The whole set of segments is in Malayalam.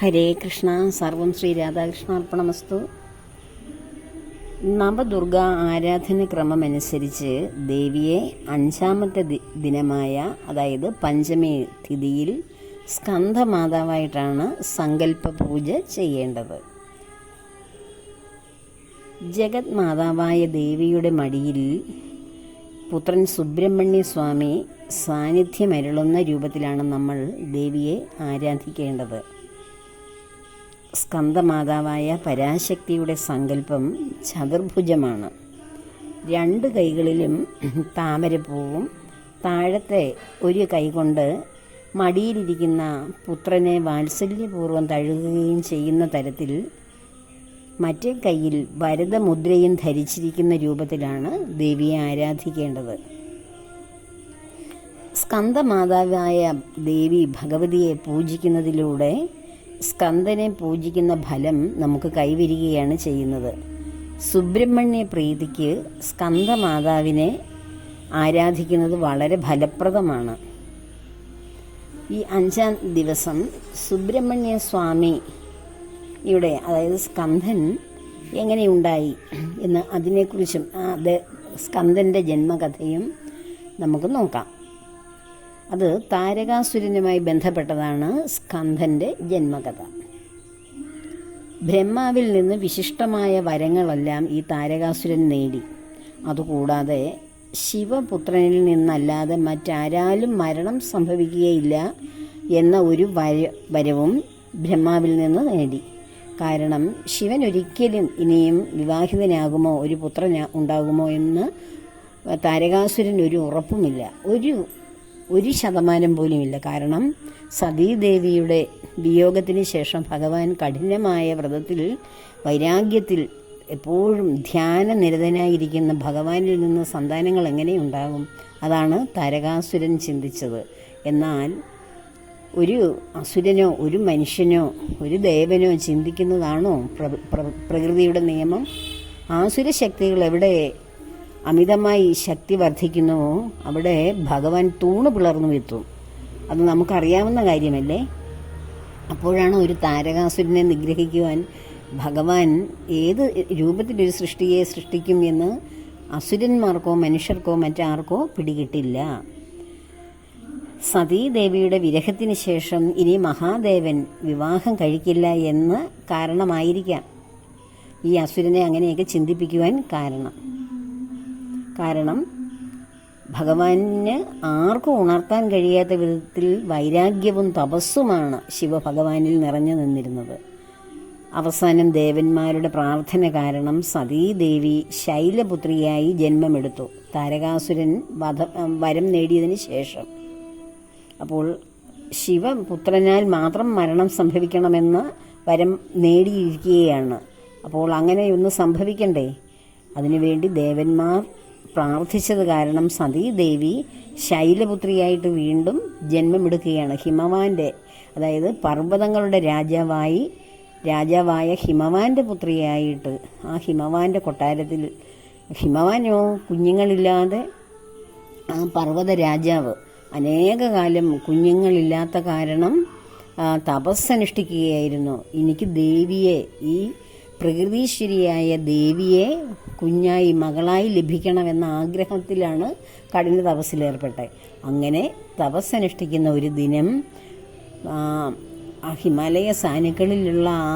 ഹരേ കൃഷ്ണ സർവം ശ്രീ രാധാകൃഷ്ണാർപ്പണമസ്തു നവദുർഗ ആരാധന ക്രമമനുസരിച്ച് ദേവിയെ അഞ്ചാമത്തെ ദിനമായ അതായത് പഞ്ചമി തിഥിയിൽ സ്കന്ധമാതാവായിട്ടാണ് സങ്കല്പ പൂജ ചെയ്യേണ്ടത്. ജഗത് മാതാവായ ദേവിയുടെ മടിയിൽ പുത്രൻ സുബ്രഹ്മണ്യ സ്വാമി സാന്നിധ്യമരുളുന്ന രൂപത്തിലാണ് നമ്മൾ ദേവിയെ ആരാധിക്കേണ്ടത്. സ്കന്ദമാതാവായ പരാശക്തിയുടെ സങ്കല്പം ചതുർഭുജമാണ്. രണ്ട് കൈകളിലും താമരപ്പൂവും താഴത്തെ ഒരു കൈകൊണ്ട് മടിയിലിരിക്കുന്ന പുത്രനെ വാത്സല്യപൂർവം തഴുകുകയും ചെയ്യുന്ന തരത്തിൽ മറ്റേ കൈയിൽ വരദമുദ്രയും ധരിച്ചിരിക്കുന്ന രൂപത്തിലാണ് ദേവിയെ ആരാധിക്കേണ്ടത്. സ്കന്ദമാതാവായ ദേവി ഭഗവതിയെ പൂജിക്കുന്നതിലൂടെ സ്കന്ദനെ പൂജിക്കുന്ന ഫലം നമുക്ക് കൈവരികയാണ് ചെയ്യുന്നത്. സുബ്രഹ്മണ്യ പ്രീതിക്ക് സ്കന്ദമാതാവിനെ ആരാധിക്കുന്നത് വളരെ ഫലപ്രദമാണ്. ഈ അഞ്ചാം ദിവസം സുബ്രഹ്മണ്യ സ്വാമി ഇവിടെ അതായത് സ്കന്ധൻ എങ്ങനെയുണ്ടായി എന്ന് അതിനെക്കുറിച്ചും അത് സ്കന്ദന്റെ ജന്മകഥയും നമുക്ക് നോക്കാം. അത് താരകാസുരനുമായി ബന്ധപ്പെട്ടതാണ് സ്കന്ധന്റെ ജന്മകഥ. ബ്രഹ്മാവിൽ നിന്ന് വിശിഷ്ടമായ വരങ്ങളെല്ലാം ഈ താരകാസുരൻ നേടി. അതുകൂടാതെ ശിവപുത്രനിൽ നിന്നല്ലാതെ മറ്റാരാലും മരണം സംഭവിക്കുകയില്ല എന്ന ഒരു വര വരവും ബ്രഹ്മാവിൽ നിന്ന് നേടി. കാരണം ശിവൻ ഒരിക്കലും ഇനിയും വിവാഹിതനാകുമോ ഒരു പുത്രൻ ഉണ്ടാകുമോ എന്ന് താരകാസുരൻ ഒരു ഉറപ്പുമില്ല. ഒരു ഒരു ശതമാനം പോലുമില്ല. കാരണം സതീദേവിയുടെ വിയോഗത്തിന് ശേഷം ഭഗവാൻ കഠിനമായ വ്രതത്തിൽ വൈരാഗ്യത്തിൽ എപ്പോഴും ധ്യാന നിരതനായിരിക്കുന്ന ഭഗവാനിൽ നിന്ന് സന്താനങ്ങൾ എങ്ങനെയുണ്ടാകും? അതാണ് താരകാസുരൻ ചിന്തിച്ചത്. എന്നാൽ ഒരു അസുരനോ ഒരു മനുഷ്യനോ ഒരു ദേവനോ ചിന്തിക്കുന്നതാണോ പ്ര- പ്ര- പ്രകൃതിയുടെ നിയമം? ആസുര ശക്തികൾ എവിടെ അമിതമായി ശക്തി വർദ്ധിക്കുന്നുവോ അവിടെ ഭഗവാൻ തൂണ് പിളർന്നു എത്തും അത് നമുക്കറിയാവുന്ന കാര്യമല്ലേ? അപ്പോഴാണ് ഒരു താരകാസുരനെ നിഗ്രഹിക്കുവാൻ ഭഗവാൻ ഏത് രൂപത്തിലൊരു സൃഷ്ടിയെ സൃഷ്ടിക്കും എന്ന് അസുരന്മാർക്കോ മനുഷ്യർക്കോ മറ്റാർക്കോ പിടികിട്ടില്ല. സതീദേവിയുടെ വിരഹത്തിന് ശേഷം ഇനി മഹാദേവൻ വിവാഹം കഴിക്കില്ല എന്ന് കാരണമായിരിക്കാം. ഈ അസുരനെ അങ്ങനെയൊക്കെ ചിന്തിപ്പിക്കുവാൻ കാരണം. കാരണം ഭഗവാന് ആർക്കും ഉണർത്താൻ കഴിയാത്ത വിധത്തിൽ വൈരാഗ്യവും തപസ്സുമാണ് ശിവഭഗവാനിൽ നിറഞ്ഞു നിന്നിരുന്നത്. അവസാനം ദേവന്മാരുടെ പ്രാർത്ഥന കാരണം സതീദേവി ശൈലപുത്രിയായി ജന്മമെടുത്തു. താരകാസുരൻ വധ വരം നേടിയതിന് ശേഷം. അപ്പോൾ ശിവപുത്രനാൽ മാത്രം മരണം സംഭവിക്കണമെന്ന് വരം നേടിയിരിക്കുകയാണ്. അപ്പോൾ അങ്ങനെയൊന്ന് സംഭവിക്കണ്ടേ? അതിനുവേണ്ടി ദേവന്മാർ പ്രാർത്ഥിച്ചത് കാരണം സതീദേവി ശൈലപുത്രിയായിട്ട് വീണ്ടും ജന്മമെടുക്കുകയാണ്. ഹിമവാന്റെ അതായത് പർവതങ്ങളുടെ രാജാവായി രാജാവായ ഹിമവാന്റെ പുത്രിയായിട്ട് ആ ഹിമവാന്റെ കൊട്ടാരത്തിൽ ഹിമവാനോ കുഞ്ഞുങ്ങളില്ലാതെ ആ പർവത രാജാവ് അനേക കാലം കുഞ്ഞുങ്ങളില്ലാത്ത കാരണം തപസ്സനുഷ്ഠിക്കുകയായിരുന്നു. എനിക്ക് ദേവിയെ ഈ പ്രകൃതീശ്വരിയായ ദേവിയെ കുഞ്ഞായി മകളായി ലഭിക്കണമെന്ന ആഗ്രഹത്തിലാണ് കഠിന തപസ്സിലേർപ്പെട്ടത് അങ്ങനെ തപസ്സനുഷ്ഠിക്കുന്ന ഒരു ദിനം ആ, ഹിമാലയ സാനുക്കളിലുള്ള ആ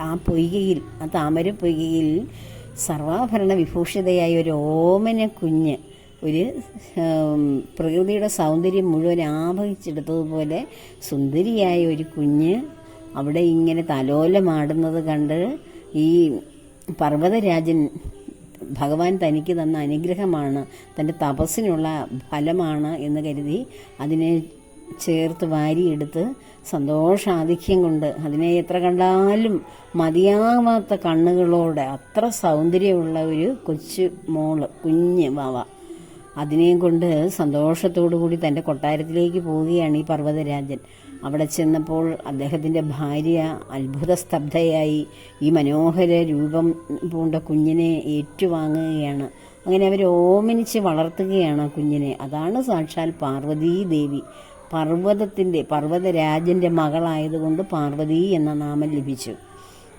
ആ പൊയ്കയിൽ ആ താമര പൊയ്കയിൽ സർവാഭരണ വിഭൂഷിതയായ ഒരു ഓമന കുഞ്ഞ് ഒരു പ്രകൃതിയുടെ സൗന്ദര്യം മുഴുവൻ ആഭവിച്ചെടുത്തതുപോലെ സുന്ദരിയായ ഒരു കുഞ്ഞ് അവിടെ ഇങ്ങനെ തലോലമാടുന്നത് കണ്ട് ഈ പർവതരാജൻ ഭഗവാൻ തനിക്ക് തന്ന അനുഗ്രഹമാണ് തന്റെ തപസ്സിനുള്ള ഫലമാണ് എന്ന് കരുതി അതിനെ ചേർത്ത് വാരിയെടുത്ത് സന്തോഷാധിക്യം കൊണ്ട് അതിനെ എത്ര കണ്ടാലും മതിയാവാത്ത കണ്ണുകളോടെ അത്ര സൗന്ദര്യമുള്ള ഒരു കൊച്ചു മോൾ കുഞ്ഞ് വാവ. അതിനെയും കൊണ്ട് സന്തോഷത്തോടു കൂടി തന്റെ കൊട്ടാരത്തിലേക്ക് പോവുകയാണ് ഈ പർവതരാജൻ. അവിടെ ചെന്നപ്പോൾ അദ്ദേഹത്തിന്റെ ഭാര്യ അത്ഭുത സ്തബ്ധയായി ഈ മനോഹര രൂപം പൂണ്ട കുഞ്ഞിനെ ഏറ്റുവാങ്ങുകയാണ്. അങ്ങനെ അവർ ഓമനിച്ച് വളർത്തുകയാണ് കുഞ്ഞിനെ. അതാണ് സാക്ഷാൽ പാർവതീ ദേവി. പർവതത്തിന്റെ പർവതരാജന്റെ മകളായതുകൊണ്ട് പാർവതി എന്ന നാമം ലഭിച്ചു.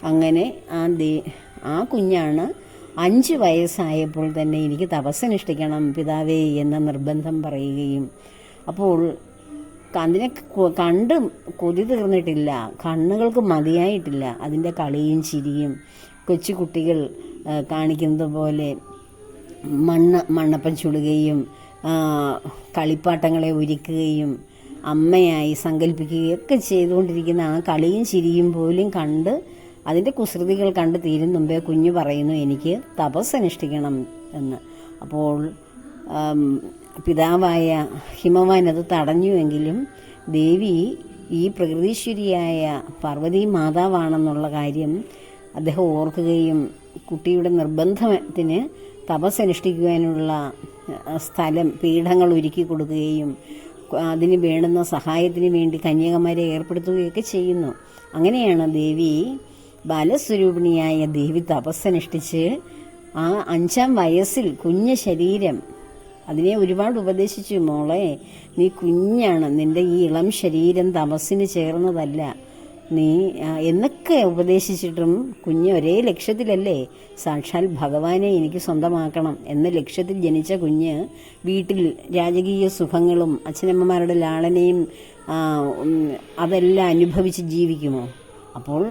അങ്ങനെ ആ ദേ ആ കുഞ്ഞാണ് അഞ്ച് വയസ്സായപ്പോൾ തന്നെ എനിക്ക് തപസ്സനുഷ്ഠിക്കണം പിതാവേ എന്ന നിർബന്ധം പറയുകയും അപ്പോൾ അതിനെ കണ്ട് കൊതി തീർന്നിട്ടില്ല. കണ്ണുകൾക്ക് മതിയായിട്ടില്ല. അതിന്റെ കളിയും ചിരിയും. കൊച്ചുകുട്ടികൾ കാണിക്കുന്നത് പോലെ മണ്ണ് മണ്ണപ്പം ചുടുകയും കളിപ്പാട്ടങ്ങളെ ഒരുക്കുകയും അമ്മയായി സങ്കല്പിക്കുകയൊക്കെ ചെയ്തുകൊണ്ടിരിക്കുന്ന ആ കളിയും ചിരിയും പോലും കണ്ട് അതിന്റെ കുസൃതികൾ കണ്ട് തീരും മുമ്പേ കുഞ്ഞു പറയുന്നു എനിക്ക് തപസ് അനുഷ്ഠിക്കണം എന്ന്. അപ്പോൾ പിതാവായ ഹിമവാൻ അത് തടഞ്ഞുവെങ്കിലും ദേവി ഈ പ്രകൃതീശ്വരിയായ പാർവതി മാതാവാണെന്നുള്ള കാര്യം അദ്ദേഹം ഓർക്കുകയും കുട്ടിയുടെ നിർബന്ധത്തിന് തപസ്സനുഷ്ഠിക്കുവാനുള്ള സ്ഥലം പീഠങ്ങൾ ഒരുക്കി കൊടുക്കുകയും അതിന് വേണ്ടുന്ന സഹായത്തിന് വേണ്ടി കന്യകമാരെ ഏർപ്പെടുത്തുകയൊക്കെ ചെയ്യുന്നു. അങ്ങനെയാണ് ദേവി ബാലസ്വരൂപിണിയായ ദേവി തപസ്സനുഷ്ഠിച്ച് ആ അഞ്ചാം വയസ്സിൽ കുഞ്ഞ ശരീരം അതിനെ ഒരുപാട് ഉപദേശിച്ചു മോളെ. നീ കുഞ്ഞാണ്. നിന്റെ ഈ ഇളം ശരീരം തമസ്സിന് ചേർന്നതല്ല. നീ എന്നൊക്കെ ഉപദേശിച്ചിട്ടും കുഞ്ഞ് ഒരേ ലക്ഷ്യത്തിലല്ലേ? സാക്ഷാൽ ഭഗവാനെ എനിക്ക് സ്വന്തമാക്കണം എന്ന ലക്ഷ്യത്തിൽ ജനിച്ച കുഞ്ഞ് വീട്ടിൽ രാജകീയ സുഖങ്ങളും അച്ഛനമ്മമാരുടെ ലാളനയും അതെല്ലാം അനുഭവിച്ച് ജീവിക്കുമോ? അപ്പോൾ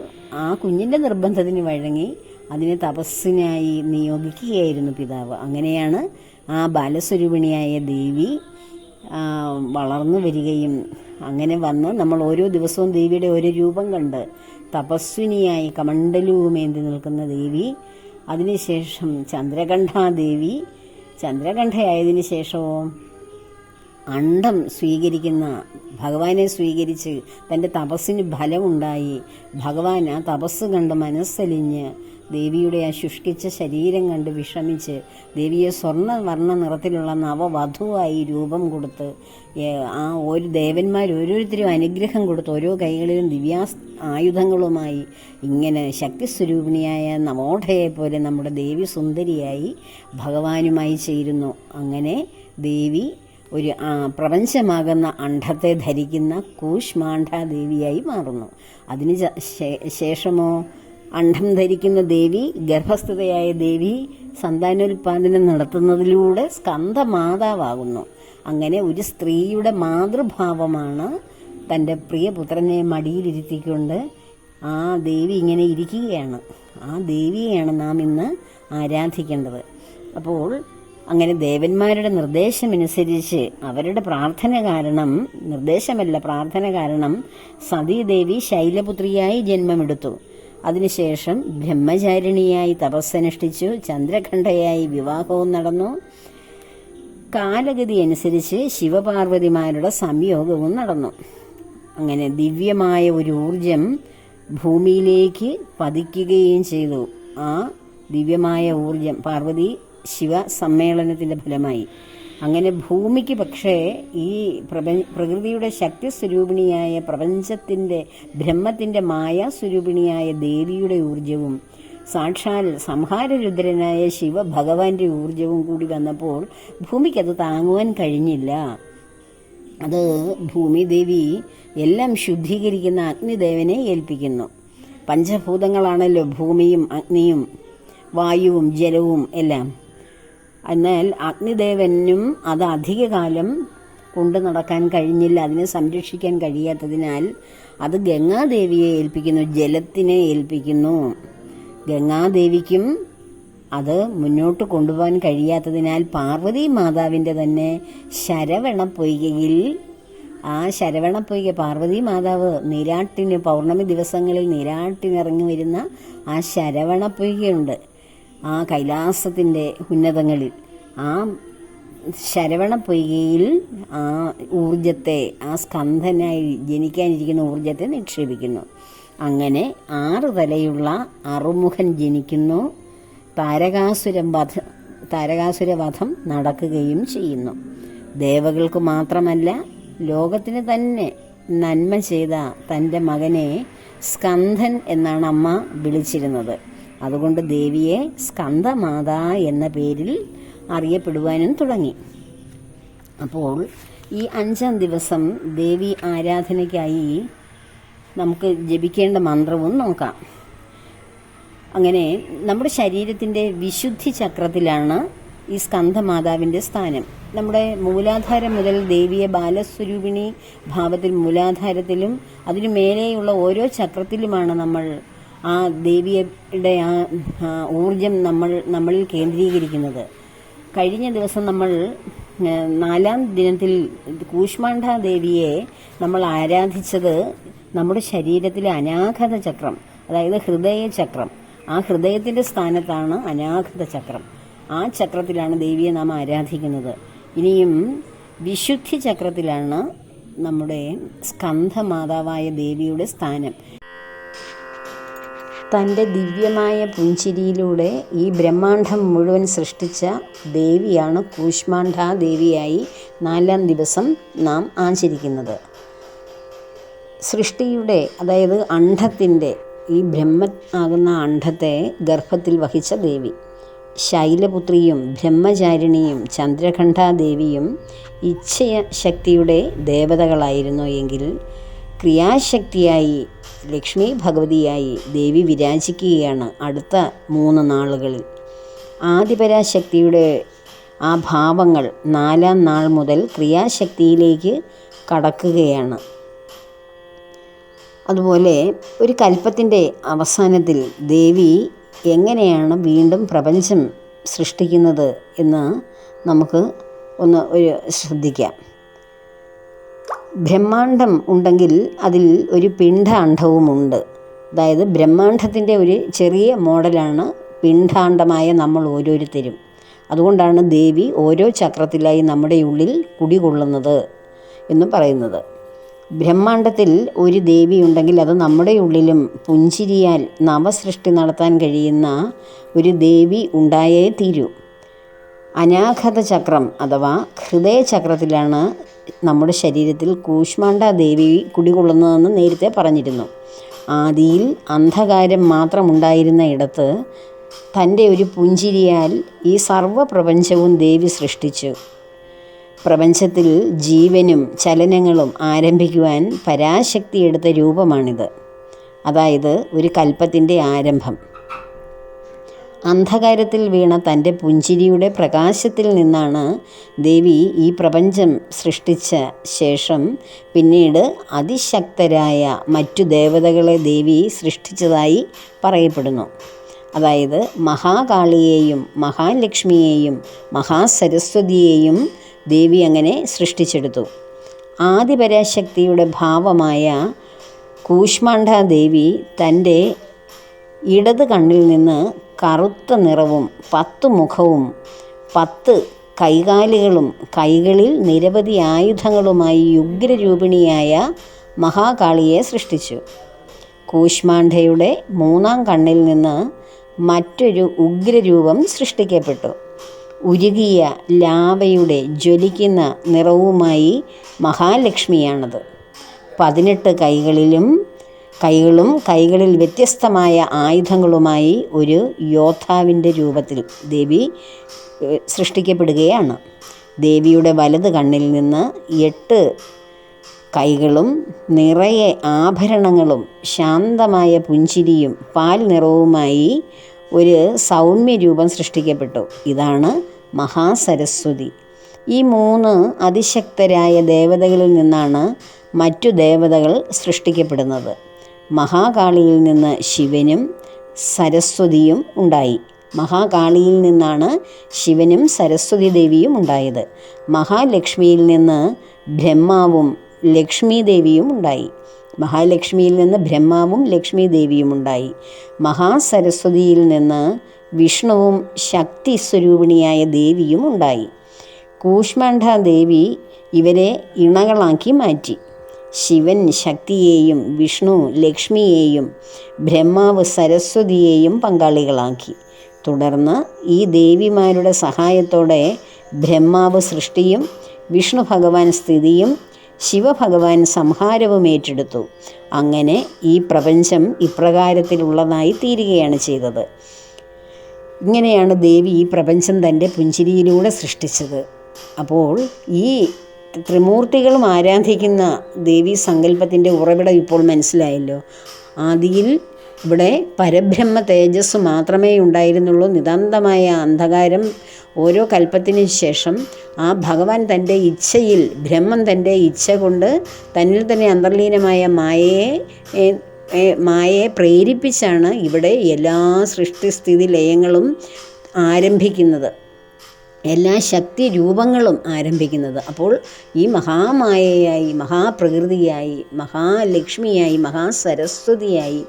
ആ കുഞ്ഞിന്റെ നിർബന്ധത്തിന് വഴങ്ങി അതിനെ തപസ്സിനായി നിയോഗിക്കുകയായിരുന്നു പിതാവ്. അങ്ങനെയാണ് ആ ബാലസ്വരൂപിണിയായ ദേവി വളർന്നു വരികയും അങ്ങനെ വന്ന് നമ്മൾ ഓരോ ദിവസവും ദേവിയുടെ ഓരോ രൂപം കണ്ട് തപസ്വിനിയായി കമണ്ഡലൂമേന്തി നിൽക്കുന്ന ദേവി അതിനുശേഷം ചന്ദ്രകണ്ഠാദേവി ചന്ദ്രകണ്ഠയായതിനു ശേഷവും അണ്ടം സ്വീകരിക്കുന്ന ഭഗവാനെ സ്വീകരിച്ച് തന്റെ തപസ്സിന് ഫലമുണ്ടായി. ഭഗവാൻ ആ തപസ് കണ്ട് മനസ്സലിഞ്ഞ് ദേവിയുടെ ആ ശുഷ്കിച്ച ശരീരം കണ്ട് വിഷമിച്ച് ദേവിയെ സ്വർണ വർണ നിറത്തിലുള്ള നവവധുവായി രൂപം കൊടുത്ത് ആ ഒരു ദേവന്മാർ ഓരോരുത്തരും അനുഗ്രഹം കൊടുത്ത് ഓരോ കൈകളിലും ദിവ്യാസ് ആയുധങ്ങളുമായി ഇങ്ങനെ ശക്തിസ്വരൂപിണിയായ നവോഢയെ പോലെ നമ്മുടെ ദേവി സുന്ദരിയായി ഭഗവാനുമായി ചേരുന്നു. അങ്ങനെ ദേവി ഒരു പ്രപഞ്ചമാകുന്ന അണ്ഡത്തെ ധരിക്കുന്ന കൂഷ്മാണ്ഡാദേവിയായി മാറുന്നു. അതിന് ശേഷമോ അണ്ഡം ധരിക്കുന്ന ദേവി ഗർഭസ്ഥതയായ ദേവി സന്താനോൽപാദനം നടത്തുന്നതിലൂടെ സ്കന്ധ മാതാവാകുന്നു അങ്ങനെ ഒരു സ്ത്രീയുടെ മാതൃഭാവമാണ് തന്റെ പ്രിയപുത്രനെ മടിയിലിരുത്തിക്കൊണ്ട് ആ ദേവി ഇങ്ങനെ ഇരിക്കുകയാണ്. ആ ദേവിയെയാണ് നാം ഇന്ന് ആരാധിക്കേണ്ടത്. അപ്പോൾ അങ്ങനെ ദേവന്മാരുടെ നിർദ്ദേശമനുസരിച്ച് അവരുടെ പ്രാർത്ഥന കാരണം നിർദ്ദേശമല്ല പ്രാർത്ഥന കാരണം സതീദേവി ശൈലപുത്രിയായി ജന്മമെടുത്തു. അതിനുശേഷം ബ്രഹ്മചാരിണിയായി തപസ്സനുഷ്ഠിച്ചു ചന്ദ്രഖണ്ഡയായി വിവാഹവും നടന്നു. കാലഗതി അനുസരിച്ച് ശിവപാർവതിമാരുടെ സംയോഗവും നടന്നു. അങ്ങനെ ദിവ്യമായ ഒരു ഊർജം ഭൂമിയിലേക്ക് പതിക്കുകയും ചെയ്തു. ആ ദിവ്യമായ ഊർജം പാർവതി ശിവ സമ്മേളനത്തിന്റെ ഫലമായി. അങ്ങനെ ഭൂമിക്ക് പക്ഷേ ഈ പ്രപഞ്ച പ്രകൃതിയുടെ ശക്തി സ്വരൂപിണിയായ പ്രപഞ്ചത്തിന്റെ ബ്രഹ്മത്തിന്റെ മായാസ്വരൂപിണിയായ ദേവിയുടെ ഊർജവും സാക്ഷാൽ സംഹാരരുദ്രനായ ശിവ ഭഗവാന്റെ ഊർജവും കൂടി വന്നപ്പോൾ ഭൂമിക്കത് താങ്ങുവാൻ കഴിഞ്ഞില്ല. അത് ഭൂമിദേവി എല്ലാം ശുദ്ധീകരിക്കുന്ന അഗ്നിദേവനെ ഏൽപ്പിക്കുന്നു. പഞ്ചഭൂതങ്ങളാണല്ലോ ഭൂമിയും അഗ്നിയും വായുവും ജലവും എല്ലാം. എന്നാൽ അഗ്നിദേവനും അത് അധികകാലം കൊണ്ടു നടക്കാൻ കഴിഞ്ഞില്ല അതിനെ സംരക്ഷിക്കാൻ കഴിയാത്തതിനാൽ അത് ഗംഗാദേവിയെ ഏൽപ്പിക്കുന്നു ജലത്തിനെ ഏൽപ്പിക്കുന്നു. ഗംഗാദേവിക്കും അത് മുന്നോട്ട് കൊണ്ടുപോകാൻ കഴിയാത്തതിനാൽ പാർവതി മാതാവിന്റെ തന്നെ ശരവണ പൊയ്കയിൽ ആ ശരവണ പൊയ്ക പാർവതി മാതാവ് നീരാട്ടിന് പൗർണമി ദിവസങ്ങളിൽ നീരാട്ടിനിറങ്ങി വരുന്ന ആ ശരവണ പൊയ്കയുണ്ട്. ആ കൈലാസത്തിന്റെ ഉന്നതങ്ങളിൽ ആ ശരവണ പൊയ്കയിൽ ആ ഊർജത്തെ ആ സ്കന്ധനായി ജനിക്കാനിരിക്കുന്ന ഊർജത്തെ നിക്ഷേപിക്കുന്നു. അങ്ങനെ ആറ് തലയുള്ള അറുമുഖൻ ജനിക്കുന്നു. താരകാസുരം വധ താരകാസുരവധം നടക്കുകയും ചെയ്യുന്നു. ദേവകൾക്ക് മാത്രമല്ല ലോകത്തിന് തന്നെ നന്മ ചെയ്ത തന്റെ മകനെ സ്കന്ധൻ എന്നാണ് അമ്മ വിളിച്ചിരുന്നത്. അതുകൊണ്ട് ദേവിയെ സ്കന്ധമാത എന്ന പേരിൽ അറിയപ്പെടുവാനും തുടങ്ങി. അപ്പോൾ ഈ അഞ്ചാം ദിവസം ദേവി ആരാധനയ്ക്കായി നമുക്ക് ജപിക്കേണ്ട മന്ത്രവും നോക്കാം. അങ്ങനെ നമ്മുടെ ശരീരത്തിന്റെ വിശുദ്ധി ചക്രത്തിലാണ് ഈ സ്കന്ധമാതാവിന്റെ സ്ഥാനം. നമ്മുടെ മൂലാധാരം മുതൽ ദേവിയെ ബാലസ്വരൂപിണി ഭാവത്തിൽ മൂലാധാരത്തിലും അതിനു മേലെയുള്ള ഓരോ ചക്രത്തിലുമാണ് നമ്മൾ ആ ദേവിയുടെ ആ ഊർജം നമ്മൾ നമ്മളിൽ കേന്ദ്രീകരിക്കുന്നത്. കഴിഞ്ഞ ദിവസം നമ്മൾ നാലാം ദിനത്തിൽ കൂഷ്മാണ്ഡ ദേവിയെ നമ്മൾ ആരാധിച്ചത് നമ്മുടെ ശരീരത്തിലെ അനാഘത ചക്രം അതായത് ഹൃദയ ചക്രം. ആ ഹൃദയത്തിന്റെ സ്ഥാനത്താണ് അനാഘത ചക്രം. ആ ചക്രത്തിലാണ് ദേവിയെ നാം ആരാധിക്കുന്നത്. ഇനിയും വിശുദ്ധി ചക്രത്തിലാണ് നമ്മുടെ സ്കന്ധമാതാവായ ദേവിയുടെ സ്ഥാനം. തന്റെ ദിവ്യമായ പുഞ്ചിരിയിലൂടെ ഈ ബ്രഹ്മാണ്ഡം മുഴുവൻ സൃഷ്ടിച്ച ദേവിയാണ് കൂഷ്മാണ്ഡ ദേവിയായി നാലാം ദിവസം നാം ആചരിക്കുന്നത്. സൃഷ്ടിയുടെ അതായത് അണ്ഡത്തിന്റെ ഈ ബ്രഹ്മ ആകുന്ന അണ്ഡത്തെ ഗർഭത്തിൽ വഹിച്ച ദേവി. ശൈലപുത്രിയും ബ്രഹ്മചാരിണിയും ചന്ദ്രഖണ്ഠാദേവിയും ഇച്ഛയ ശക്തിയുടെ ദേവതകളായിരുന്നു എങ്കിൽ ക്രിയാശക്തിയായി ലക്ഷ്മി ഭഗവതിയായി ദേവി വിരാജിക്കുകയാണ് അടുത്ത മൂന്ന് നാളുകളിൽ. ആദിപരാശക്തിയുടെ ആ ഭാവങ്ങൾ നാലാം നാൾ മുതൽ ക്രിയാശക്തിയിലേക്ക് കടക്കുകയാണ്. അതുപോലെ ഒരു കൽപ്പത്തിന്റെ അവസാനത്തിൽ ദേവി എങ്ങനെയാണ് വീണ്ടും പ്രപഞ്ചം സൃഷ്ടിക്കുന്നത് എന്ന് നമുക്ക് ഒന്ന് ഒരു ശ്രദ്ധിക്കാം. ബ്രഹ്മാണ്ഡം ഉണ്ടെങ്കിൽ അതിൽ ഒരു പിണ്ഡാണ്ഡവുമുണ്ട്. അതായത് ബ്രഹ്മാണ്ഡത്തിന്റെ ഒരു ചെറിയ മോഡലാണ് പിണ്ഡാണ്ഡമായ നമ്മൾ ഓരോരുത്തരും. അതുകൊണ്ടാണ് ദേവി ഓരോ ചക്രത്തിലായി നമ്മുടെ ഉള്ളിൽ കുടികൊള്ളുന്നത് എന്ന് പറയുന്നത്. ബ്രഹ്മാണ്ഡത്തിൽ ഒരു ദേവി ഉണ്ടെങ്കിൽ അത് നമ്മുടെ ഉള്ളിലും പുഞ്ചിരിയാൽ നവസൃഷ്ടി നടത്താൻ കഴിയുന്ന ഒരു ദേവി ഉണ്ടായേ തീരൂ. അനാഘത ചക്രം അഥവാ ഹൃദയചക്രത്തിലാണ് നമ്മുടെ ശരീരത്തിൽ കൂഷ്മാണ്ഡ ദേവി കുടികൊള്ളുന്നതെന്ന് നേരത്തെ പറഞ്ഞിരുന്നു. ആദിയിൽ അന്ധകാരം മാത്രമുണ്ടായിരുന്ന ഇടത്ത് തന്റെ ഒരു പുഞ്ചിരിയാൽ ഈ സർവപ്രപഞ്ചവും ദേവി സൃഷ്ടിച്ചു. പ്രപഞ്ചത്തിൽ ജീവനും ചലനങ്ങളും ആരംഭിക്കുവാൻ പരാശക്തി എടുത്ത രൂപമാണിത്. അതായത് ഒരു കൽപ്പത്തിന്റെ ആരംഭം. അന്ധകാരത്തിൽ വീണ തന്റെ പുഞ്ചിരിയുടെ പ്രകാശത്തിൽ നിന്നാണ് ദേവി ഈ പ്രപഞ്ചം സൃഷ്ടിച്ച ശേഷം പിന്നീട് അതിശക്തരായ മറ്റു ദേവതകളെ ദേവി സൃഷ്ടിച്ചതായി പറയപ്പെടുന്നു. അതായത് മഹാകാളിയെയും മഹാലക്ഷ്മിയെയും മഹാസരസ്വതിയെയും ദേവി അങ്ങനെ സൃഷ്ടിച്ചെടുത്തു. ആദിപരാശക്തിയുടെ ഭാവമായ കൂഷ്മാണ്ഡ ദേവി തന്റെ ഇടത് കണ്ണിൽ നിന്ന് കറുത്ത നിറവും പത്ത് മുഖവും പത്ത് കൈകാലുകളും കൈകളിൽ നിരവധി ആയുധങ്ങളുമായി ഉഗ്രരൂപിണിയായ മഹാകാളിയെ സൃഷ്ടിച്ചു. കൂഷ്മാണ്ഡയുടെ മൂന്നാം കണ്ണിൽ നിന്ന് മറ്റൊരു ഉഗ്രരൂപം സൃഷ്ടിക്കപ്പെട്ടു. ഉരുകിയ ലാവയുടെ ജ്വലിക്കുന്ന നിറവുമായി മഹാലക്ഷ്മിയാണത്. പതിനെട്ട് കൈകളിലും കൈകളും കൈകളിൽ വ്യത്യസ്തമായ ആയുധങ്ങളുമായി ഒരു യോദ്ധാവിന്റെ രൂപത്തിൽ ദേവി സൃഷ്ടിക്കപ്പെടുകയാണ്. ദേവിയുടെ വലത് കണ്ണിൽ നിന്ന് എട്ട് കൈകളും നിറയെ ആഭരണങ്ങളും ശാന്തമായ പുഞ്ചിരിയും പാൽ നിറവുമായി ഒരു സൗമ്യ രൂപം സൃഷ്ടിക്കപ്പെട്ടു. ഇതാണ് മഹാസരസ്വതി. ഈ മൂന്ന് അതിശക്തരായ ദേവതകളിൽ നിന്നാണ് മറ്റു ദേവതകൾ സൃഷ്ടിക്കപ്പെടുന്നത്. മഹാകാളിയിൽ നിന്ന് ശിവനും സരസ്വതിയും ഉണ്ടായി. മഹാകാളിയിൽ നിന്നാണ് ശിവനും സരസ്വതി ദേവിയും ഉണ്ടായത്. മഹാലക്ഷ്മിയിൽ നിന്ന് ബ്രഹ്മാവും ലക്ഷ്മി ദേവിയും ഉണ്ടായി. മഹാലക്ഷ്മിയിൽ നിന്ന് ബ്രഹ്മാവും ലക്ഷ്മി ദേവിയും ഉണ്ടായി. മഹാസരസ്വതിയിൽ നിന്ന് വിഷ്ണുവും ശക്തി സ്വരൂപിണിയായ ദേവിയും ഉണ്ടായി. കൂഷ്മണ്ഡ ദേവി ഇവരെ ഇണകളാക്കി മാറ്റി. ശിവൻ ശക്തിയെയും വിഷ്ണു ലക്ഷ്മിയെയും ബ്രഹ്മാവ് സരസ്വതിയെയും പങ്കാളികളാക്കി. തുടർന്ന് ഈ ദേവിമാരുടെ സഹായത്തോടെ ബ്രഹ്മാവ് സൃഷ്ടിയും വിഷ്ണു ഭഗവാൻ സ്ഥിതിയും ശിവഭഗവാൻ സംഹാരവും ഏറ്റെടുത്തു. അങ്ങനെ ഈ പ്രപഞ്ചം ഇപ്രകാരത്തിലുള്ളതായി തീരുകയാണ് ചെയ്തത്. ഇങ്ങനെയാണ് ദേവി ഈ പ്രപഞ്ചം തന്റെ പുഞ്ചിരിയിലൂടെ സൃഷ്ടിച്ചത്. അപ്പോൾ ഈ ത്രിമൂർത്തികളും ആരാധിക്കുന്ന ദേവീ സങ്കല്പത്തിന്റെ ഉറവിടം ഇപ്പോൾ മനസ്സിലായല്ലോ. ആദിയിൽ ഇവിടെ പരബ്രഹ്മ തേജസ് മാത്രമേ ഉണ്ടായിരുന്നുള്ളൂ. നിതാന്തമായ അന്ധകാരം ഓരോ കൽപ്പത്തിന് ശേഷം ആ ഭഗവാൻ തന്റെ ഇച്ഛയിൽ ബ്രഹ്മം തന്റെ ഇച്ഛ കൊണ്ട് തന്നിൽ തന്നെ അന്തർലീനമായ മായയെ മായയെ പ്രേരിപ്പിച്ചാണ് ഇവിടെ എല്ലാ സൃഷ്ടിസ്ഥിതി ലയങ്ങളും ആരംഭിക്കുന്നത്. എല്ലാ ശക്തി രൂപങ്ങളും ആരംഭിക്കുന്നത്. അപ്പോൾ ഈ മഹാമായയായി മഹാപ്രകൃതിയായി മഹാലക്ഷ്മിയായി മഹാസരസ്വതിയായി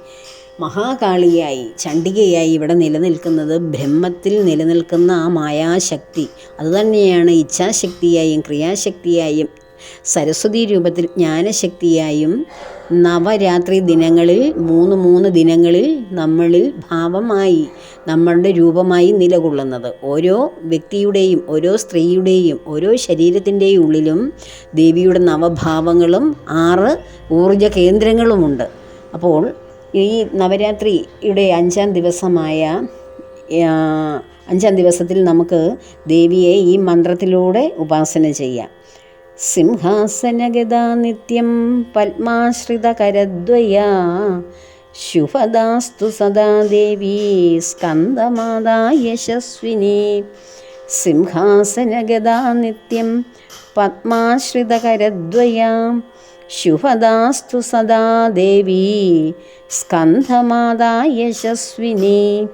മഹാകാളിയായി ചണ്ഡികയായി ഇവിടെ നിലനിൽക്കുന്നത് ബ്രഹ്മത്തിൽ നിലനിൽക്കുന്ന ആ മായാശക്തി. അതുതന്നെയാണ് ഇച്ഛാശക്തിയായും ക്രിയാശക്തിയായും സരസ്വതി രൂപത്തിൽ ജ്ഞാനശക്തിയായും നവരാത്രി ദിനങ്ങളിൽ മൂന്ന് മൂന്ന് ദിനങ്ങളിൽ നമ്മളിൽ ഭാവമായി നമ്മളുടെ രൂപമായി നിലകൊള്ളുന്നത്. ഓരോ വ്യക്തിയുടെയും ഓരോ സ്ത്രീയുടെയും ഓരോ ശരീരത്തിന്റെയും ഉള്ളിലും ദേവിയുടെ നവഭാവങ്ങളും ആറ് ഊർജ കേന്ദ്രങ്ങളുമുണ്ട്. അപ്പോൾ ഈ നവരാത്രിയുടെ അഞ്ചാം ദിവസമായ അഞ്ചാം ദിവസത്തിൽ നമുക്ക് ദേവിയെ ഈ മന്ത്രത്തിലൂടെ ഉപാസന ചെയ്യാം. സിംഹാസനഗതാ നിത്യം പത്മാശ്രിതകരദ്വയാ. ശുഭദാസ്തു സദാ ദേവി സ്കന്ദമാതാ യശസ്വിനി. സിംഹാസനഗതാ നിത്യം പത്മാശ്രിതകരദ്വയാ. ശുഭദാസ്തു സദാ ദേവി സ്കന്ധമാതാ യശസ്വിനി.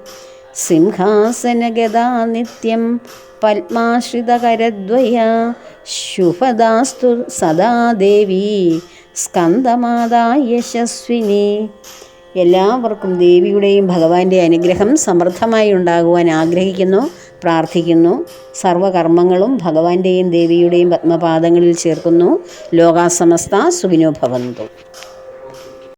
സിംഹാസനഗതാ നിത്യം പത്മാശ്രിതകരദ്വയ ശുഭദാസ്തു സദാ ദേവി സ്കന്ദമാതാ യശസ്വിനി. എല്ലാവർക്കും ദേവിയുടെയും ഭഗവാന്റെ അനുഗ്രഹം സമൃദ്ധമായി ഉണ്ടാകുവാൻ ആഗ്രഹിക്കുന്നു പ്രാർത്ഥിക്കുന്നു. സർവകർമ്മങ്ങളും ഭഗവാന്റെയും ദേവിയുടെയും പത്മപാദങ്ങളിൽ ചേർക്കുന്നു. ലോകാസമസ്ത സുഖിനോ ഭവന്തു.